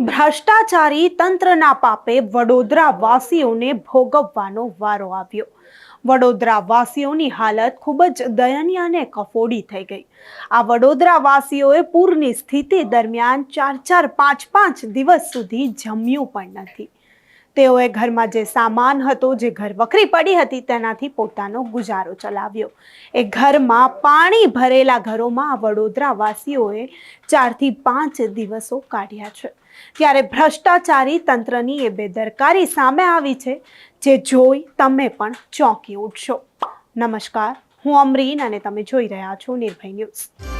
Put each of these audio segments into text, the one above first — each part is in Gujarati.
ભ્રષ્ટાચારી તંત્રના પાપે વડોદરા વાસીઓને ભોગવવાનો વારો આવ્યો. વડોદરા વાસીઓની હાલત ખૂબ જ દયનીય અને કફોડી થઈ ગઈ. આ વડોદરા વાસીઓએ પૂરની સ્થિતિ દરમિયાન ચાર ચાર પાંચ પાંચ દિવસ સુધી જમ્યું પણ નથી. તેઓએ ઘરમાં જે સામાન હતો, જે ઘર વખરી પડી હતી, તેનાથી પોતાનો ગુજારો ચલાવ્યો. એ ઘરમાં પાણી ભરેલા ઘરોમાં વડોદરાવાસીઓએ વડોદરા વાસીઓએ ચારથી પાંચ દિવસો કાઢ્યા છે. ત્યારે ભ્રષ્ટાચારી તંત્રની એ બેદરકારી સામે આવી છે, જે જોઈ તમે પણ ચોંકી ઉઠશો. નમસ્કાર, હું અમરીન અને તમે જોઈ રહ્યા છો નિર્ભય ન્યૂઝ.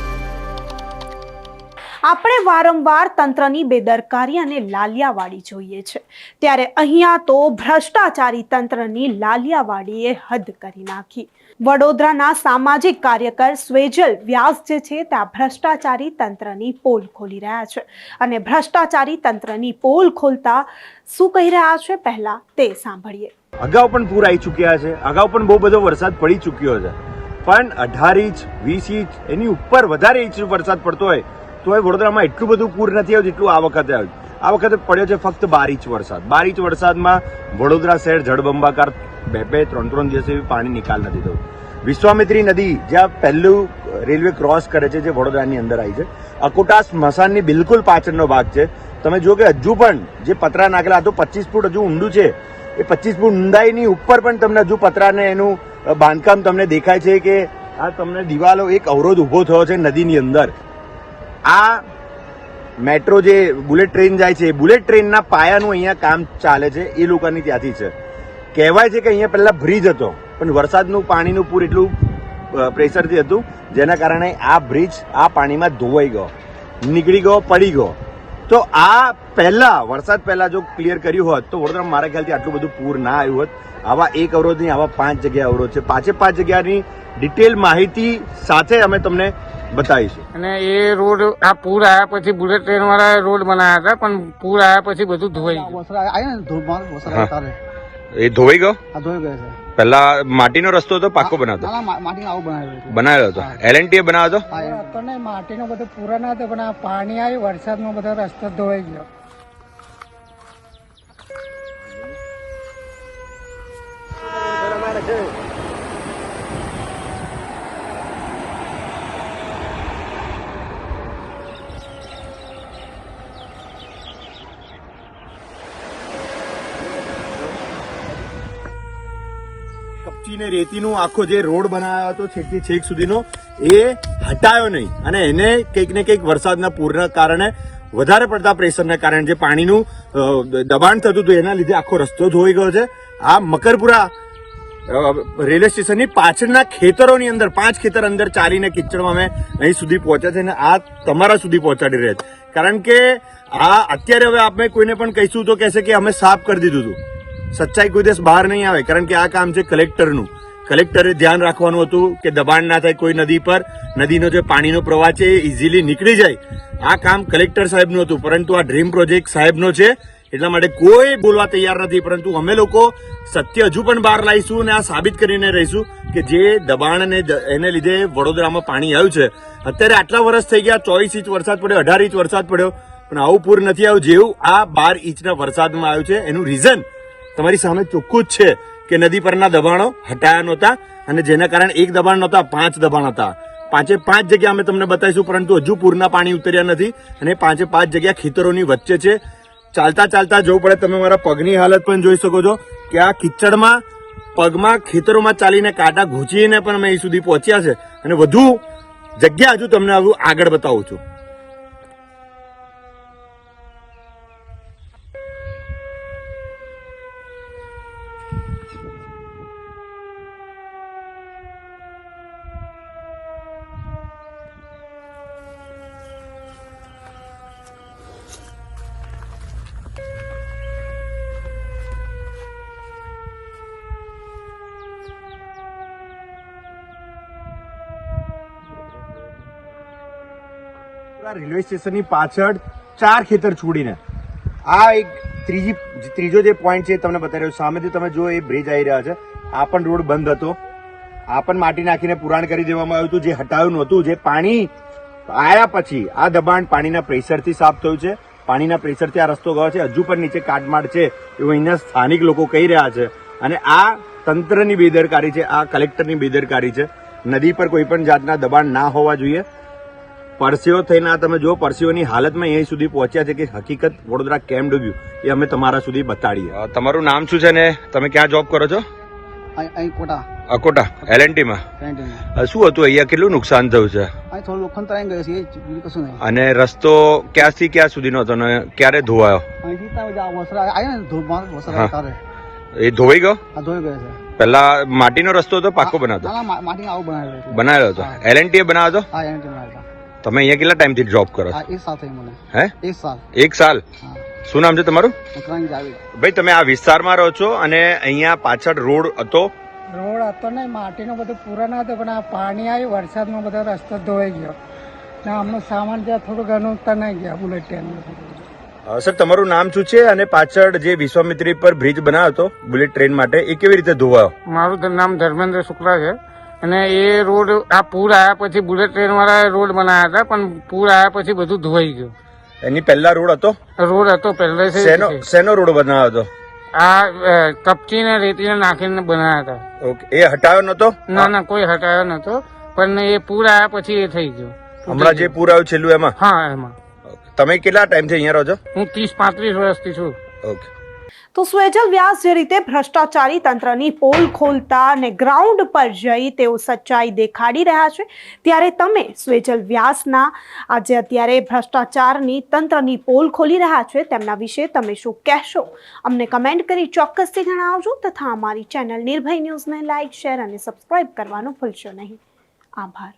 આપણે વારંવાર તંત્રની બેદરકારી અને લાલિયાવાડી જોઈએ છે. ત્યારે અહીંયા તો ભ્રષ્ટાચારી તંત્રની લાલિયાવાડીએ હદ કરી નાખી. વડોદરાના સામાજિક કાર્યકર સ્વેજલ વ્યાસ જે છે, ત્યાં ભ્રષ્ટાચારી તંત્રની પોલ ખોલી રહ્યા છે. અને ભ્રષ્ટાચારી તંત્રની પોલ ખોલતા શું કહી રહ્યા છે? પહેલા તે સાંભળીએ. અગાઉ પણ પૂર આવી ચૂક્યા છે. અગાઉ પણ બહુ બધો વરસાદ પડી ચૂક્યો છે. પણ અઢાર ઇંચ, વીસ ઇંચ, એની ઉપર વધારે ઇંચ વરસાદ પડતો હોય તો હવે વડોદરામાં એટલું બધું પૂર નથી આવ્યું જેટલું આ વખતે આવ્યું. આ વખતે પડ્યો છે ફક્ત બાર ઇંચ વરસાદ. બાર ઇંચ વરસાદમાં વડોદરા શહેર જળબંબાકાર બે બે ત્રણ ત્રણ દિવસ પાણી નિકાલ નથી થયું. વિશ્વામિત્રી નદી જ્યાં પહેલું રેલવે ક્રોસ કરે છે જે વડોદરાની અંદર આવી છે. અકોટા સ્મશાનની બિલકુલ પાછળનો ભાગ છે. તમે જુઓ કે હજુ પણ જે પતરા નાખેલા તો પચીસ ફૂટ હજુ ઊંડું છે. એ પચીસ ફૂટ ઊંડાઈની ઉપર પણ તમને હજુ પતરાને એનું બાંધકામ તમને દેખાય છે કે આ તમને દિવાલો એક અવરોધ ઊભો થયો છે નદીની અંદર. આ મેટ્રો જે બુલેટ ટ્રેન જાય છે, એ બુલેટ ટ્રેનના પાયાનું અહીંયા કામ ચાલે છે, એ લોકોની ત્યાંથી છે. કહેવાય છે કે અહીંયા પહેલાં બ્રિજ હતો, પણ વરસાદનું પાણીનું પૂર એટલું પ્રેશરથી હતું, જેના કારણે આ બ્રિજ આ પાણીમાં ધોવાઈ ગયો. નીકળી ગયો, પડી ગયો. તો આ પહેલા વરસાદ પહેલા જો ક્લિયર કર્યું હોત તો વડોદરા મારા ખ્યાલથી આટલું બધું પૂર ના આવ્યું હોત. આવા એક અવરોધ નહીં આવા પાંચ જગ્યા અવરોધ છે. પાંચે પાંચ જગ્યાની ડિટેલ માહિતી સાથે અમે તમને બતાવીશું. અને એ રોડ આ પૂર આવ્યા પછી બુલેટ ટ્રેન વાળા રોડ બનાવ્યા હતા પણ પૂર આવ્યા પછી બધું ધોવાઈ ગયું. એ ધોવાઈ ગયો? આ ધોઈ ગયો છે. પહેલા માટીનો રસ્તો હતો પાકો બનાવતો? ના ના માટી આવું બનાવેલું છે બનાવેલો હતો? એલએનટી બનાવ્યો હતો? હા, એ. આપણને માટીનો બધો પૂરા ના હતો પણ આ પાણી આવી વરસાદનો બધો રસ્તો ધોવાઈ ગયો. કપચીને રેતીનું આખો જે રોડ બનાવ્યો હતો છેકથી છેક સુધીનો, એ હટાયો નહીં. અને એને કંઈક ને કંઈક વરસાદના પૂરના કારણે વધારે પડતા પ્રેશરના કારણે જે પાણીનું દબાણ થતું હતું, એના લીધે આખો રસ્તો ધોઈ ગયો છે. આ મકરપુરા રેલવે સ્ટેશનની પાછળના ખેતરોની અંદર, પાંચ ખેતર અંદર ચાલીને કિચડમાં અમે અહીં સુધી પહોંચ્યા છે અને આ તમારા સુધી પહોંચાડી રહ્યા છે. કારણ કે આ અત્યારે હવે આપણે કોઈને પણ કહીશું તો કહેશે કે અમે સાફ કરી દીધું હતું. સચ્ચાઈ કોઈ દિવસ બહાર નહીં આવે, કારણ કે આ કામ છે કલેક્ટરનું. કલેક્ટરે ધ્યાન રાખવાનું હતું કે દબાણ ના થાય કોઈ નદી પર, નદીનો જે પાણીનો પ્રવાહ છે એ ઇઝીલી નીકળી જાય. આ કામ કલેક્ટર સાહેબનું હતું, પરંતુ આ ડ્રીમ પ્રોજેક્ટ સાહેબનો છે, એટલા માટે કોઈ બોલવા તૈયાર નથી, પરંતુ અમે લોકો સત્ય હજુ પણ બહાર લાવીશું અને આ સાબિત કરીને રહીશું કે જે દબાણ અને એને લીધે વડોદરામાં પાણી આવ્યું છે. અત્યારે આટલા વર્ષ થઈ ગયા, ચોવીસ ઇંચ વરસાદ પડ્યો, અઢાર ઇંચ વરસાદ પડ્યો, પણ આવું પૂર નથી આવ્યું, જેવું આ બાર ઇંચના વરસાદમાં આવ્યું છે. એનું રીઝન તમારી સામે ચોખ્ખું જ છે કે નદી પરના દબાણો હટાયા નહોતા અને જેના કારણે એક દબાણ નહોતા, પાંચ દબાણ હતા. પાંચે પાંચ જગ્યા અમે તમને બતાવીશું, પરંતુ હજુ પૂરના પાણી ઉતર્યા નથી અને પાંચે પાંચ જગ્યા ખેતરોની વચ્ચે છે. ચાલતા ચાલતા જવું પડે, તમે મારા પગની હાલત પણ જોઈ શકો છો કે આ કિચડમાં, પગમાં, ખેતરોમાં ચાલીને કાંટા ઘૂંચીને પણ અમે અહીં સુધી પહોંચ્યા છે. અને વધુ જગ્યા હજુ તમને આગળ બતાવું છું. રેલવે સ્ટેશનની પાછળ ચાર ખેતર છોડીને આ એક ત્રીજી ત્રીજો જે પોઈન્ટ છે તમને બતાવી રહ્યો સામેથી તમે જો એ બ્રિજ આવી રહ્યા છે. આ પણ રોડ બંધ હતો. આ પણ માટી નાખીને પુરાણ કરી દેવામાં આવ્યું હતું, જે હટાવ્યું નહોતું, જે પાણી આયા પછી આ દબાણ પાણીના પ્રેશરથી સાફ થયું છે. પાણીના પ્રેશરથી આ રસ્તો ગયો છે. હજુ પણ નીચે કાટમાળ છે એવું અહીંના સ્થાનિક લોકો કહી રહ્યા છે. અને આ તંત્રની બેદરકારી છે, આ કલેક્ટરની બેદરકારી છે. નદી પર કોઈ પણ જાતના દબાણ ના હોવા જોઈએ. પરસેવો થઈને આ તમે જો પરસેવોની હાલતમાં અહીં સુધી પહોંચ્યા છે કે હકીકત વડોદરા કેમ ડૂબ્યું એ અમે તમારા સુધી બતાડીએ. તમારું નામ શું છે ને? તમે ક્યાં જોબ કરો છો? અહીં અહીં કોટા. અકોટા એલએનટી માં? શું હતું? અહીંયા કેટલું નુકસાન થયું છે? અને રસ્તો ક્યાંથી ક્યાં સુધીનો હતો ને ક્યારે ધોવાયો? એ ધોવાઈ ગયો? પહેલા માટીનો રસ્તો હતો પાકો બનાવતો? બનાવેલું હતો? એલ એલએનટી એ બનાવ્યો હતો? તમે અહીંયા કેટલા ટાઈમથી જોબ કરો છો? હા એક સાલ થઈ મને. હે? એક સાલ. એક સાલ? શું નામ છે તમારું? ભાઈ તમે આ વિસ્તારમાં રહો છો અને અહીંયા પાછળ રોડ હતો? રોડ હતો ને માટીનો બધો પૂરો હતો પણ આ પાણી આવ્યું વરસાદમાં બધો રસ્તો ધોવાઈ ગયો. ને આમનો સામાન જ્યાં થોડું ઘણું તનાઈ ગયા બુલેટ ટ્રેન સર તમારું નામ શું છે અને પાછળ જે વિશ્વામિત્રી પર બ્રિજ બનાવ્યો હતો બુલેટ ટ્રેન માટે એ કેવી રીતે ધોવાયો? મારું નામ ધર્મેન્દ્ર શુક્લા છે. અને એ રોડ આ પૂર આવ્યા પછી બુલેટ ટ્રેન વાળા રોડ બનાવ્યા હતા પણ પૂર આવ્યા પછી બધું ધોવાઈ ગયું. એની પહેલા રોડ હતો? રોડ હતો પહેલા શેનો શેનો રોડ બનાવ્યો હતો? આ કપચી ને રેતીને નાખીને બનાવ્યા હતા. ઓકે એ હટાયો નતો ના ના કોઈ હટાયો નતો પણ એ પૂર આવ્યા પછી એ થઈ ગયું. હમણાં જે પૂર આવ્યું છેલ્લું એમાં? હા એમાં. તમે કેટલા ટાઈમથી અહીંયા રહો છો? હું ત્રીસ પાંત્રીસ વર્ષથી છું. ઓકે. તો સ્વેજલ વ્યાસ જે રીતે ભ્રષ્ટાચારી તંત્રની પોલ ખોલતા અને ગ્રાઉન્ડ પર જઈ તેઓ સચ્ચાઈ દેખાડી રહ્યા છે, ત્યારે તમે સ્વેજલ વ્યાસના આજે અત્યારે ભ્રષ્ટાચારની તંત્રની પોલ ખોલી રહ્યા છે, તેમના વિશે તમે શું કહેશો? અમને કમેન્ટ કરી ચોક્કસથી જણાવજો તથા અમારી ચેનલ નિર્ભય ન્યૂઝને લાઇક શેર અને સબસ્ક્રાઇબ કરવાનું ભૂલશો નહીં. આભાર.